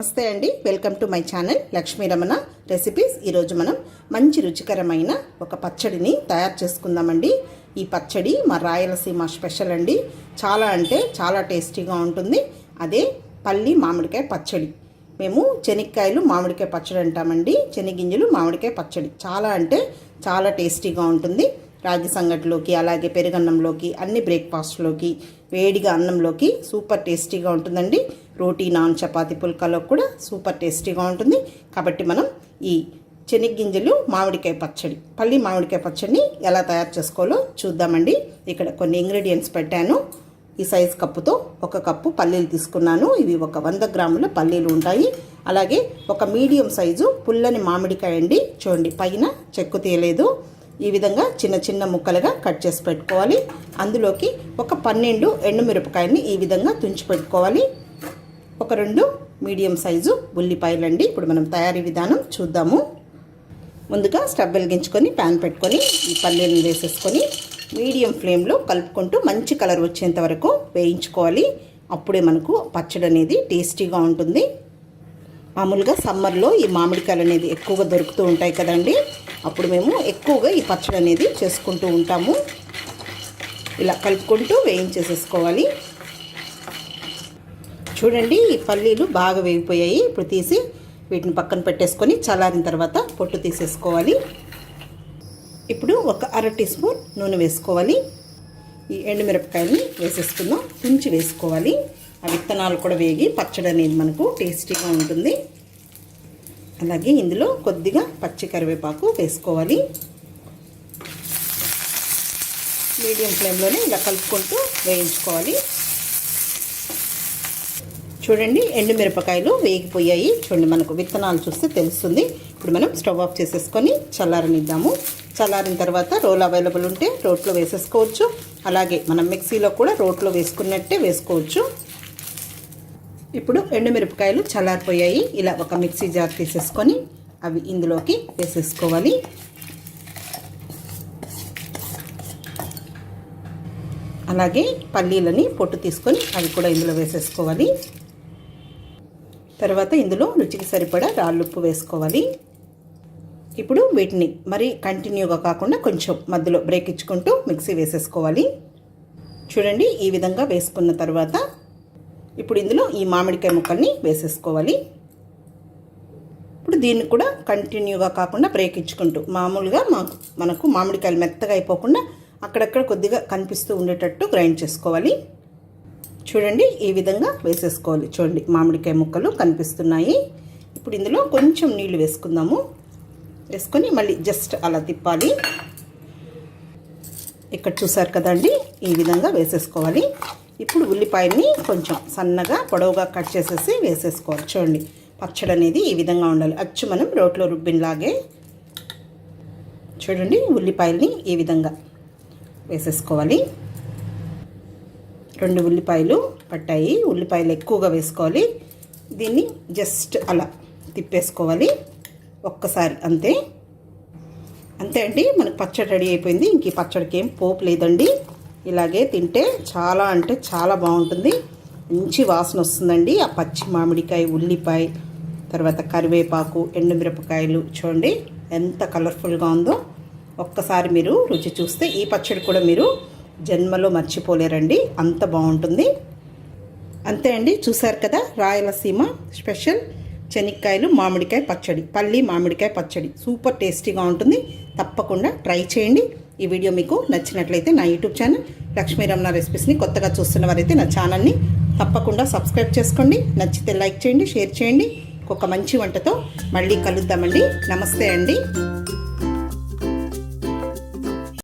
నమస్తే అండి. Welcome to my channel Lakshmi Ramana recipes. ఈరోజు మనం మంచి రుచికరమైన ఒక పచ్చడిని తయారు చేసుకుందామండి. ఈ పచ్చడి మా రాయలసీమ స్పెషల్ అండి. చాలా అంటే చాలా టేస్టీగా ఉంటుంది. అదే పల్లి మామిడికాయ పచ్చడి. మేము చెనిక్కాయలు మామిడికాయ పచ్చడి అంటామండి. చెనిగింజలు మామిడికాయ పచ్చడి. చాలా అంటే చాలా టేస్టీగా ఉంటుంది. రాగి సంగటిలోకి అలాగే పెరుగన్నంలోకి అన్ని బ్రేక్ఫాస్ట్లోకి వేడిగా అన్నంలోకి సూపర్ టేస్టీగా ఉంటుందండి. రోటీ నాన్ చపాతి పుల్కాలో కూడా సూపర్ టేస్టీగా ఉంటుంది. కాబట్టి మనం ఈ చెనిగ్గింజలు మామిడికాయ పచ్చడి పల్లి మామిడికాయ పచ్చడిని ఎలా తయారు చేసుకోవాలో చూద్దామండి. ఇక్కడ కొన్ని ఇంగ్రీడియంట్స్ పెట్టాను. ఈ సైజ్ కప్పుతో ఒక కప్పు పల్లీలు తీసుకున్నాను. ఇవి ఒక వంద గ్రాముల పల్లీలు ఉంటాయి. అలాగే ఒక మీడియం సైజు పుల్లని మామిడికాయ అండి. చూడండి పైన చెక్కు తీయలేదు. ఈ విధంగా చిన్న చిన్న ముక్కలుగా కట్ చేసి పెట్టుకోవాలి. అందులోకి ఒక పన్నెండు ఎండుమిరపకాయని ఈ విధంగా తుంచి పెట్టుకోవాలి. ఒక రెండు మీడియం సైజు ఉల్లిపాయలండి. ఇప్పుడు మనం తయారీ విధానం చూద్దాము. ముందుగా స్టవ్ వెలిగించుకొని ప్యాన్ పెట్టుకొని ఈ పల్లీలను వేసేసుకొని మీడియం ఫ్లేమ్లో కలుపుకుంటూ మంచి కలర్ వచ్చేంత వరకు వేయించుకోవాలి. అప్పుడే మనకు పచ్చడి అనేది టేస్టీగా ఉంటుంది. మామూలుగా సమ్మర్లో ఈ మామిడికాయలు అనేది ఎక్కువగా దొరుకుతూ ఉంటాయి కదండి. అప్పుడు మేము ఎక్కువగా ఈ పచ్చడి అనేది చేసుకుంటూ ఉంటాము. ఇలా కలుపుకుంటూ వేయించేసేసుకోవాలి. చూడండి ఈ పల్లీలు బాగా వేగిపోయాయి. ఇప్పుడు తీసి వీటిని పక్కన పెట్టేసుకొని చల్లారిన తర్వాత పొట్టు తీసేసుకోవాలి. ఇప్పుడు ఒక అర టీ స్పూన్ నూనె వేసుకోవాలి. ఈ ఎండుమిరపకాయలని వేసేసుకుందాం. తుంచి వేసుకోవాలి. ఆ విత్తనాలు కూడా వేగి పచ్చడి అనేది మనకు టేస్టీగా ఉంటుంది. అలాగే ఇందులో కొద్దిగా పచ్చి కరివేపాకు వేసుకోవాలి. మీడియం ఫ్లేమ్లోనే ఇలా కలుపుకుంటూ వేయించుకోవాలి. చూడండి ఎండుమిరపకాయలు వేగిపోయాయి. చూడండి మనకు విత్తనాలు చూస్తే తెలుస్తుంది. ఇప్పుడు మనం స్టవ్ ఆఫ్ చేసేసుకొని చల్లారనిద్దాము. చల్లారిన తర్వాత రోల్ అవైలబుల్ ఉంటే రోట్లో వేసేసుకోవచ్చు. అలాగే మనం మిక్సీలో కూడా రోట్లో వేసుకున్నట్టే వేసుకోవచ్చు. ఇప్పుడు ఎండుమిరపకాయలు చల్లారిపోయాయి. ఇలా ఒక మిక్సీ జార్ తీసేసుకొని అవి ఇందులోకి వేసేసుకోవాలి. అలాగే పల్లీలని పొట్టు తీసుకొని అవి కూడా ఇందులో వేసేసుకోవాలి. తర్వాత ఇందులో రుచికి సరిపడా రాళ్ళుప్పు వేసుకోవాలి. ఇప్పుడు వీటిని మరి కంటిన్యూగా కాకుండా కొంచెం మధ్యలో బ్రేక్ ఇచ్చుకుంటూ మిక్సీ వేసేసుకోవాలి. చూడండి ఈ విధంగా వేసుకున్న తర్వాత ఇప్పుడు ఇందులో ఈ మామిడికాయ ముక్కల్ని వేసేసుకోవాలి. ఇప్పుడు దీన్ని కూడా కంటిన్యూగా కాకుండా బ్రేక్ ఇచ్చుకుంటూ మామూలుగా మాకు మనకు మామిడికాయలు మెత్తగా అయిపోకుండా అక్కడక్కడ కొద్దిగా కనిపిస్తూ ఉండేటట్టు గ్రైండ్ చేసుకోవాలి. చూడండి ఈ విధంగా వేసేసుకోవాలి. చూడండి మామిడికాయ ముక్కలు కనిపిస్తున్నాయి. ఇప్పుడు ఇందులో కొంచెం నీళ్ళు వేసుకుందాము. వేసుకొని మళ్ళీ జస్ట్ అలా తిప్పాలి. ఇక్కడ చూసారు కదండి ఈ విధంగా వేసేసుకోవాలి. ఇప్పుడు ఉల్లిపాయని కొంచెం సన్నగా పొడవుగా కట్ చేసేసి వేసేసుకోవాలి. చూడండి పచ్చడి అనేది ఈ విధంగా ఉండాలి. అచ్చు మనం రోట్లో రుబ్బినలాగే చూడండి ఉల్లిపాయల్ని ఈ విధంగా వేసేసుకోవాలి. రెండు ఉల్లిపాయలు పట్టాయి. ఉల్లిపాయలు ఎక్కువగా వేసుకోవాలి. దీన్ని జస్ట్ అలా తిప్పేసుకోవాలి. ఒక్కసారి అంతే. అంతే అండి మనకు పచ్చడి రెడీ అయిపోయింది. ఇంక ఈ పచ్చడికి ఏం పోపు లేదండి. ఇలాగే తింటే చాలా అంటే చాలా బాగుంటుంది. మంచి వాసన వస్తుందండి. ఆ పచ్చి మామిడికాయ ఉల్లిపాయ తర్వాత కరివేపాకు ఎండుమిరపకాయలు చూడండి ఎంత కలర్ఫుల్గా ఉందో. ఒక్కసారి మీరు రుచి చూస్తే ఈ పచ్చడి కూడా మీరు జన్మలో మర్చిపోలేరండి. అంత బాగుంటుంది. అంతే అండి. చూశారు కదా రాయలసీమ స్పెషల్ శనక్కాయలు మామిడికాయ పచ్చడి పల్లి మామిడికాయ పచ్చడి. సూపర్ టేస్టీగా ఉంటుంది. తప్పకుండా ట్రై చేయండి. ఈ వీడియో మీకు నచ్చినట్లయితే నా యూట్యూబ్ ఛానల్ లక్ష్మీరమణ రెసిపీస్ని కొత్తగా చూస్తున్న వారైతే నా ఛానల్ని తప్పకుండా సబ్స్క్రైబ్ చేసుకోండి. నచ్చితే లైక్ చేయండి షేర్ చేయండి. ఒక మంచి వంటతో మళ్ళీ కలుద్దామండి. నమస్తే అండి.